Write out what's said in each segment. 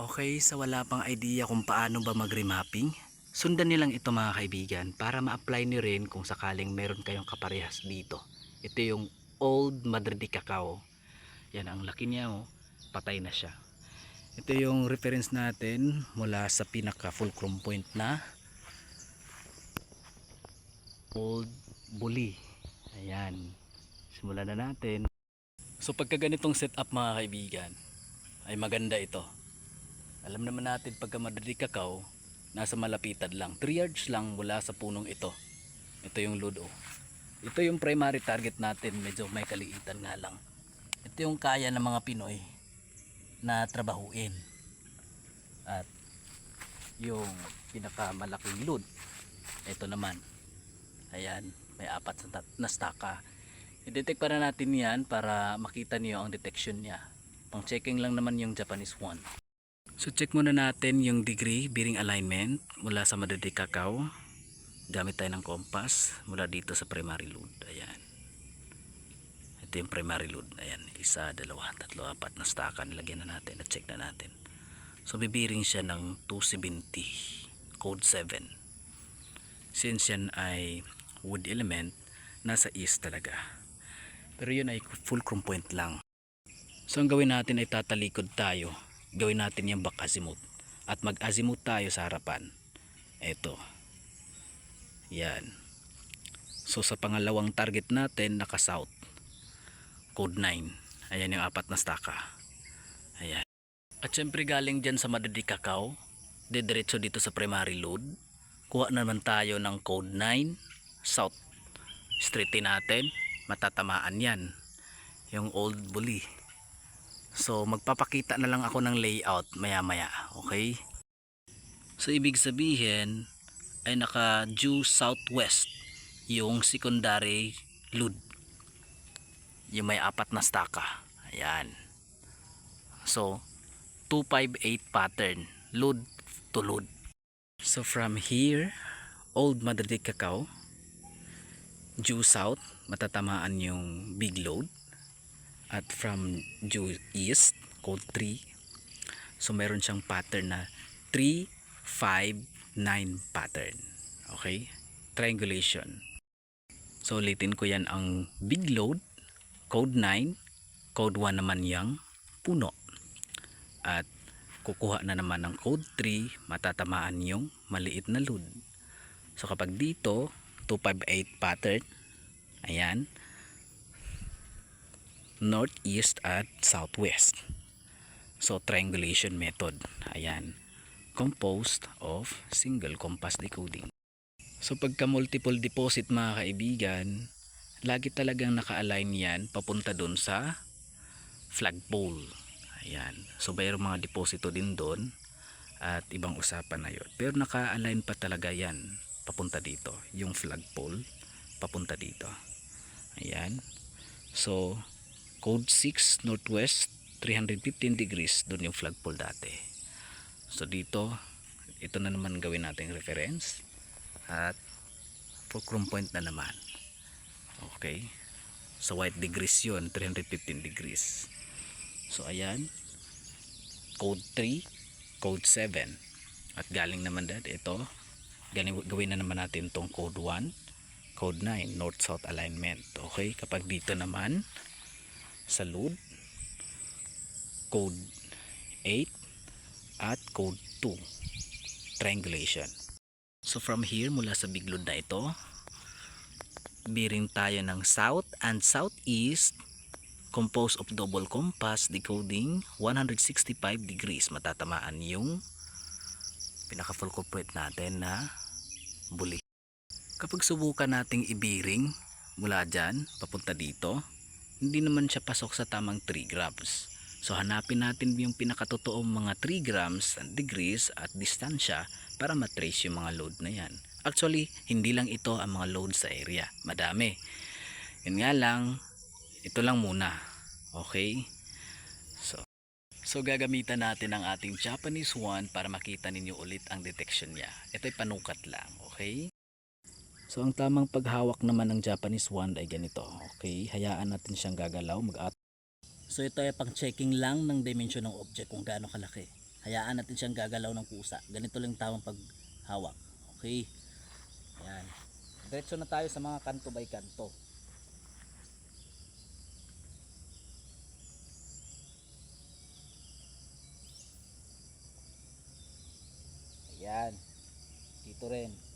Okay, sa wala pang idea kung paano ba mag-remapping, sundan nilang ito mga kaibigan para ma-apply nyo rin kung sakaling meron kayong kaparehas dito. Ito yung Old Madre de Cacao. Yan, ang laki niya oh. Patay na siya. Ito yung reference natin mula sa pinaka fulcrum point na Old Bully. Ayan. Simulan na natin. So pagka ganitong setup mga kaibigan, ay maganda ito. Alam naman natin pagka madali kakao, nasa malapitan lang. 3 yards lang mula sa punong ito. Ito yung load oh. Ito yung primary target natin, medyo may kaliitan nga lang. Ito yung kaya ng mga Pinoy na trabahuin. At yung pinakamalaking load, ito naman. Ayan, may apat na staka. I-detect para natin yan para makita niyo ang detection niya. Pang checking lang naman yung Japanese one. So check muna natin yung degree bearing alignment mula sa madadi cacao. Gamit tayo ng compass mula dito sa primary load. Ayan. Ito yung primary load. Ayan. Isa, dalawa, tatlo, apat na staka. Nilagyan na natin at check na natin. So bibiring siya ng 270 code 7. Since yan ay wood element, nasa east talaga. Pero yun ay fulcrum point lang. So ang gawin natin ay tatalikod tayo. Gawin natin yung back azimuth. At mag azimuth tayo sa harapan. Ito. Yan. So sa pangalawang target natin naka south. Code 9. Ayan yung apat na staka. Ayan. At syempre galing dyan sa Madadi Cacao. Didiretso dito sa primary load. Kuha naman tayo ng code 9 south. Straightin natin. Matatamaan yan. Yung old bully. So magpapakita na lang ako ng layout maya maya, okay? So ibig sabihin ay naka due southwest yung secondary load. Yung may apat na staka. Ayan. So 258 pattern, load to load. So from here, Old Madrid Cacao, due south, matatamaan yung big load at from due east code 3 so meron siyang pattern na 3 5 9 pattern. Okay? Triangulation. So ulitin ko yan ang big load code 9 code 1 naman yang puno. At kukuha na naman ng code 3 matatamaan yung maliit na load. So kapag dito 258 pattern. Ayan northeast at southwest. So triangulation method. Ayan. Composed of single compass decoding. So pagka multiple deposit mga kaibigan, lagi talagang naka-align yan papunta dun sa flagpole. Ayan. So mayroong mga deposito din doon at ibang usapan na yun. Pero naka-align pa talaga yan papunta dito. Yung flagpole papunta dito. Ayan. So code 6 northwest 315 degrees. Doon yung flagpole dati. So dito ito na naman gawin natin reference. At fulcrum point na naman. Okay. So white degrees yun 315 degrees. So ayan. Code 3 code 7 at galing naman dati ito. Galing, gawin na naman natin tong code 1 code 9 north south alignment. Okay? Kapag dito naman sa load code 8 at code 2 triangulation. So from here mula sa big load na ito bearing tayo ng south and southeast composed of double compass decoding 165 degrees. Matatamaan yung pinaka full complete natin na buli. Kapag subukan nating ibiring mula dyan papunta dito hindi naman siya pasok sa tamang 3 grams. So hanapin natin yung pinakatotoong mga 3 grams degrees at distansya para matrace yung mga load na yan. Actually, hindi lang ito ang mga load sa area. Madami. Yun nga lang, ito lang muna. Okay? So, so gagamitan natin ang ating Japanese one para makita ninyo ulit ang detection niya. Ito'y panukat lang. Okay? So ang tamang paghawak naman ng Japanese wand ay ganito. Okay, hayaan natin siyang gagalaw, mag So ito ay pang checking lang ng dimension ng object kung gaano kalaki. hayaan natin siyang gagalaw ng kusa ganito lang tamang paghawak. Okay. Ayan. Diretso na tayo sa mga kanto by kanto. Ayan. Dito rin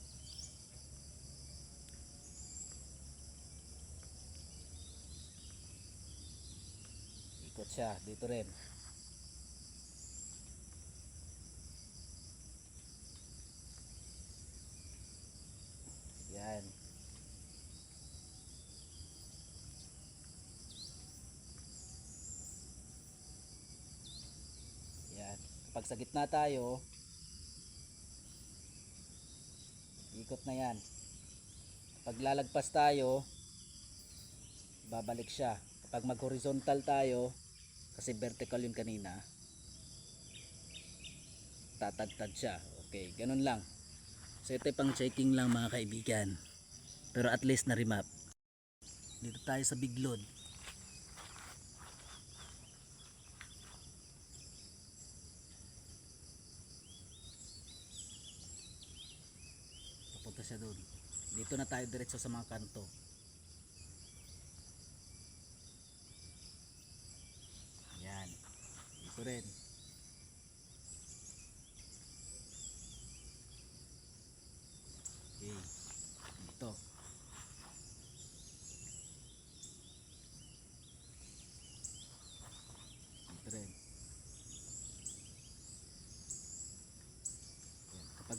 ikot siya dito rin Yan. Yan. Kapag sa gitna tayo, ikot na yan. Kapag lalagpas tayo, babalik siya. Kapag mag-horizontal tayo, kasi vertical yun kanina, tatagtad siya. Okay, ganun lang. So ito pang checking lang mga kaibigan. Pero at least na remap. Dito tayo sa big load. Papunta siya doon. Dito na tayo diretso sa mga kanto. Yan. Dito rin. Okay. Ito. Ito rin. Kapag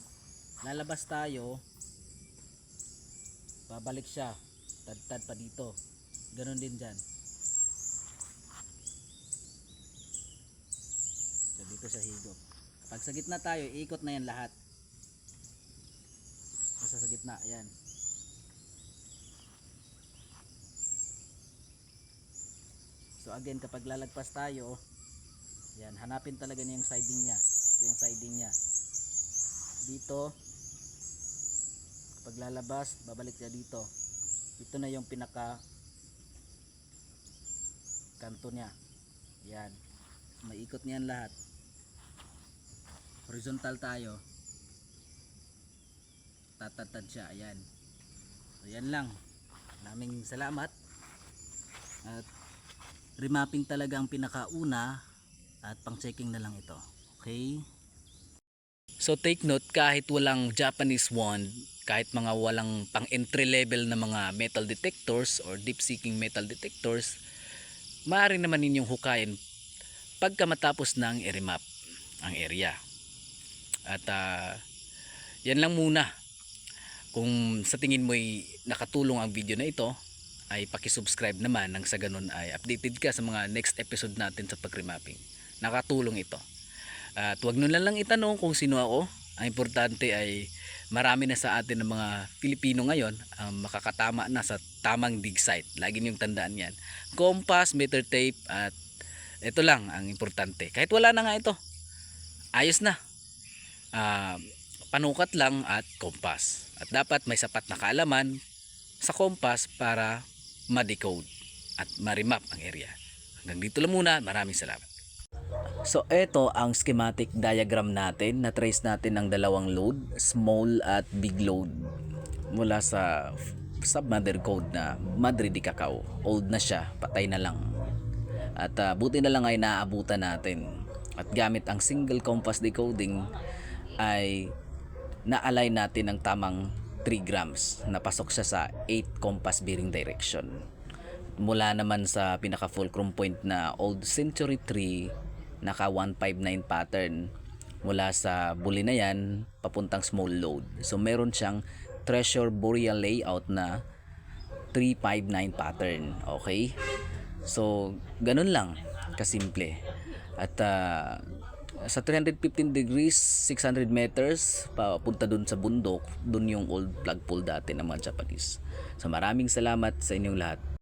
lalabas tayo, babalik siya. Tad-tad pa dito. Ganon din dyan. Dito sa higop. Kapag sa gitna tayo, ikot na yan lahat. Basta sa gitna, ayan. So again, kapag lalagpas tayo, yan, hanapin talaga niya yung siding niya. Ito yung siding niya. Dito, kapag lalabas, babalik siya dito. Ito na yung pinaka kanto niya. Yan. Maikot niyan lahat. Horizontal tayo. Tatatad siya ayan. So yan lang. Maraming salamat. At remapping talaga ang pinakauna at pang checking na lang ito. Okay? So take note kahit walang Japanese wand, kahit mga walang pang entry level na mga metal detectors or deep seeking metal detectors, maaari naman ninyong hukayin pagka matapos ng i-remap ang area. At ah, yan lang muna. Kung sa tingin mo'y nakatulong ang video na ito, ay paki-subscribe naman nang sa ganun ay updated ka sa mga next episode natin sa pag-remapping. Nakatulong ito. At huwag nyo lang itanong kung sino ako. Ang importante ay marami na sa atin ng mga Pilipino ngayon ang makakatama na sa tamang dig site. Lagi niyong tandaan yan. Compass, meter tape at ito lang ang importante. Kahit wala na nga ito. Ayos na. Ah, panukat lang at compass. At dapat may sapat na kaalaman sa compass para ma-decode at ma-remap ang area. Hanggang dito lang muna. Maraming salamat. So ito ang schematic diagram natin na trace natin ng dalawang load, small at big load mula sa submother code na Madre de Cacao. Old na siya, patay na lang. At ah, buti na lang ay naaabutan natin. At gamit ang single compass decoding ay na-align natin ng tamang 3 grams. Napasok siya sa 8 compass bearing direction. Mula naman sa pinaka fulcrum point na Old Century 3 naka 159 pattern mula sa buli na yan papuntang small load. So meron siyang treasure boreal layout na 359 pattern. Okay? So, ganun lang kasimple. At ah, sa 315 degrees, 600 meters, papunta dun sa bundok, dun yung old flagpole dati ng mga Japanese. So maraming salamat sa inyong lahat.